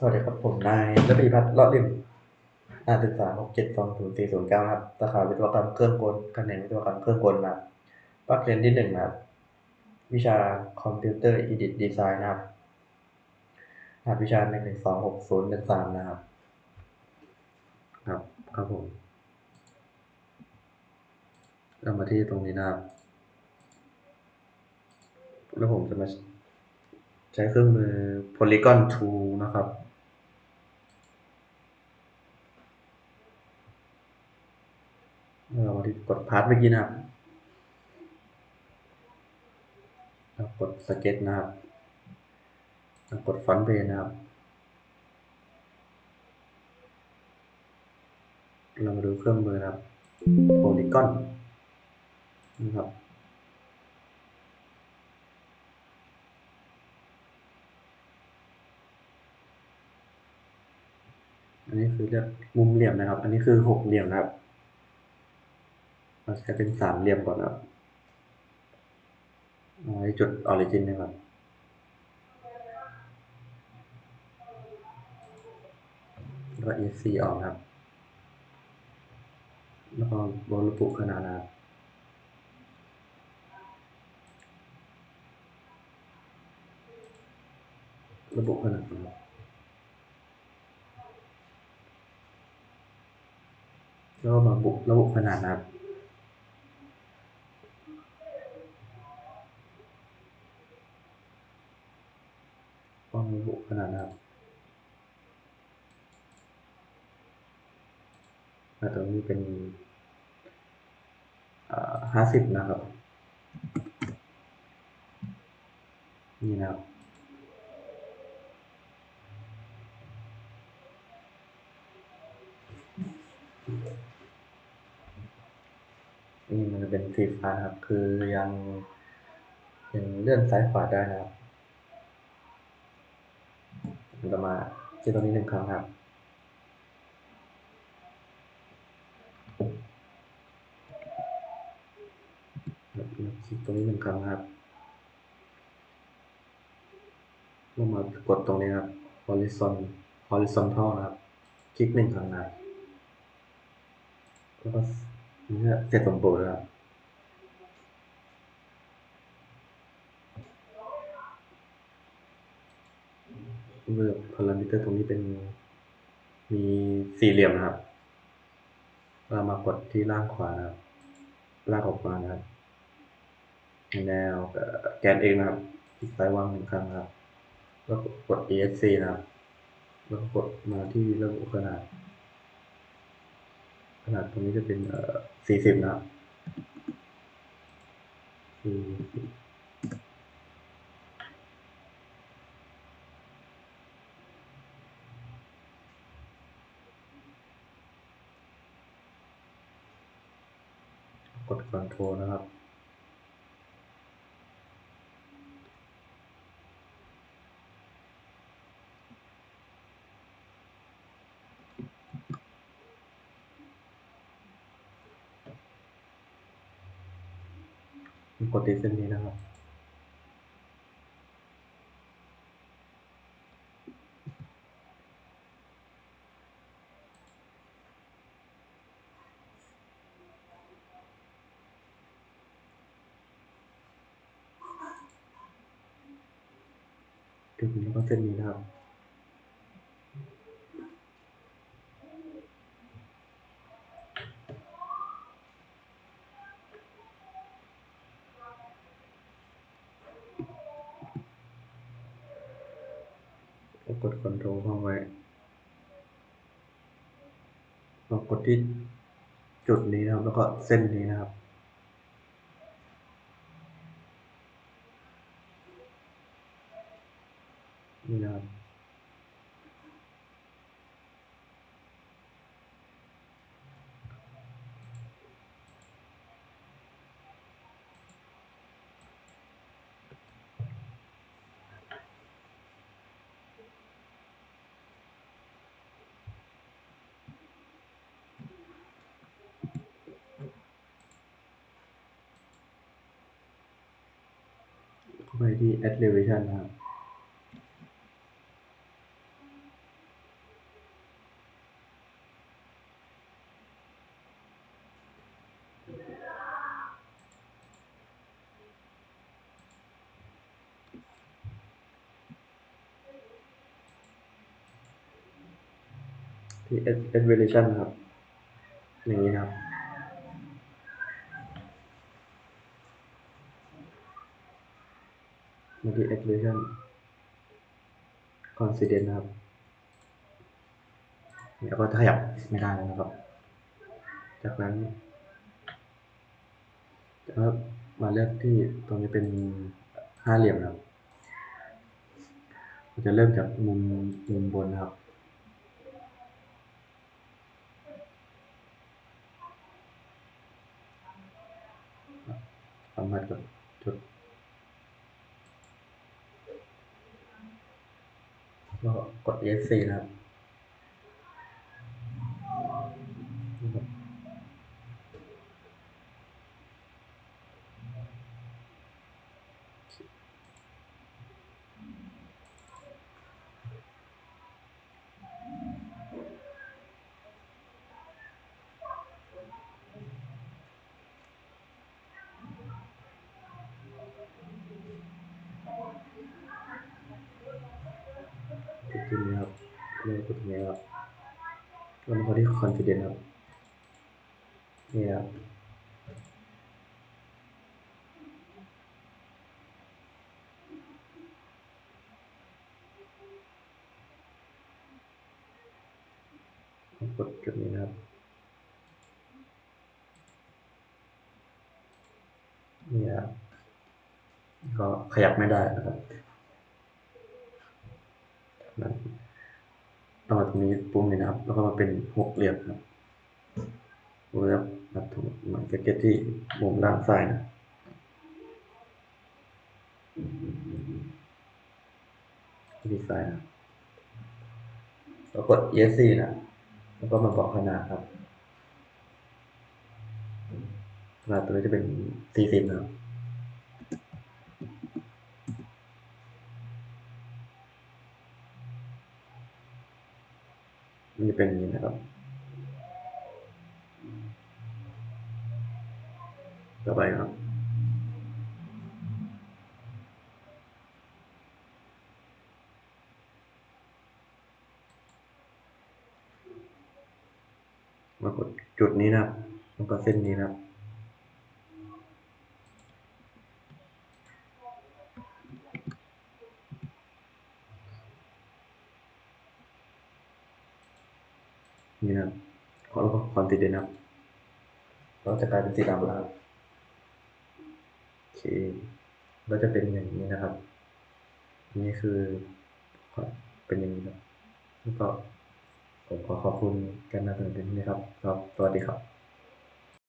สวัสดีครับผมนายระพีพัฒน์เลาะริมอาศึกษาหกเจ็ดสองศูนย์สี่ศูนย์เก้าครับสาขาวิศวกรรมเครื่องกลแขนวิศวกรรมเครื่องกลนะครับภาคเรียนที่หนึ่งนะครับ วิชาคอมพิวเตอร์อีดิทดีไซน์นะครับรหัสวิชาหนึ่งหนึ่งสองหกศูนย์หนึ่งสามนะครับ ครับครับผมเรามาที่ตรงนี้นะครับ แล้วผมจะมาใช้เครื่องมือ Polygon Tool นะครับ เรามาที่กดพาร์ทเมื่อกี้นะครับกดสเก็ตนะครับกดฟอนต์เบนะครับ เรามาดูเครื่องมือนะครับ Polygon นะครับอันนี้คือเรียกมุมเหลี่ยมนะครับ อันนี้คือหกเหลี่ยมนะครับ เราใช้เป็นสามเหลี่ยมก่อนนะครับเอาไว้จุดออริจินนะครับแล้วก็ ESC ออกครับ แล้วก็บระบุขนาดนะครับระบุขนาดนะครับแล้วมาบุระบุขนาดนะครับ ต้องระบุขนาดนะครับอ่า ตรงนี้เป็นห้าสิบนะครับ นี่นะครับนี่มันเป็นสีฟ้าครับ คือยังยังเลื่อนซ้ายขวาได้นะครับผมจะมาที่ตรงนี้หนึ่งครั้งครับ แล้ว คลิกตรงนี้หนึ่งครั้งครับแล้วมากดตรงนี้ครับ horizon horizontal นะครับ คลิกหนึ่งครั้งนะครับแล้วก็นี่ก็เสร็จสมบูรณ์แล้วครับเลือกพารามิเตอร์ตรงนี้เป็นมีสี่เหลี่ยมนะครับ เรามากดที่ล่างขวานะครับ ลากออกมานะครับ แนวแกนเองนะครับคลิกซ้ายวางหนึ่งครั้งครับแล้วกด ESC นะครับแล้วกดมาที่ระบุขนาด ขนาดตรงนี้จะเป็นเอ่อสี่สิบนะครับสี่สิบกด Ctrl นะครับ กดที่เส้นนี้นะครับจุดนี้แล้วก็เส้นนี้นะครับ แล้วกด Ctrl เข้าไว้เรากดที่จุดนี้นะครับ แล้วก็เส้นนี้นะครับ นี่นะครับ ไปที่แอดเลเวชันนครับ ที่แอดเลเวชันครับ อย่างนี้ครับ confidence นะครับแล้วก็ขยับไม่ได้แล้วนะครับ จากนั้นแล้วมาเลือกที่ตรงนี้เป็นห้าเหลี่ยมนะครับเราจะเริ่มจากมุมมุมบนนะครับ สัมผัสกับจุด ก็กด ESC นะครับนะครับ จุดนี้ครับ เริ่มจุดนี้ครับแล้วมาที่ confidence ครับนี่ครับกดจุดนี้นะครับ นี่ครับก็ขยับไม่ได้นะครับนั้น เรามาตรงนี้ปุ่มนี้นะครับ แล้วก็มาเป็นหกเหลี่ยมครับหกเหลี่ยมครับถูกเหมือนสเก็ตที่มุมด้านซ้ายนะที่ซ้ายนะแล้วกด ESC นะ แล้วก็มาบอกขนาดครับขนาดตัวนี้จะเป็น 40นะครับ จะเป็นอย่างนี้นะครับ ต่อไปครับ มากดจุดนี้นะครับแล้วก็เส้นนี้นะครับ นี่ครับขอล้วก็ความติดเดนนะครับเราจะกลายเป็นสีดำแล้วครับโอเคก็จะเป็นอย่างนี้นะครับ นี่คือเป็นอย่างนี้ครับแล้วก็ผมขอขอบคุณกันนะถึงที่นี้ครับครับ สวัสดีครับ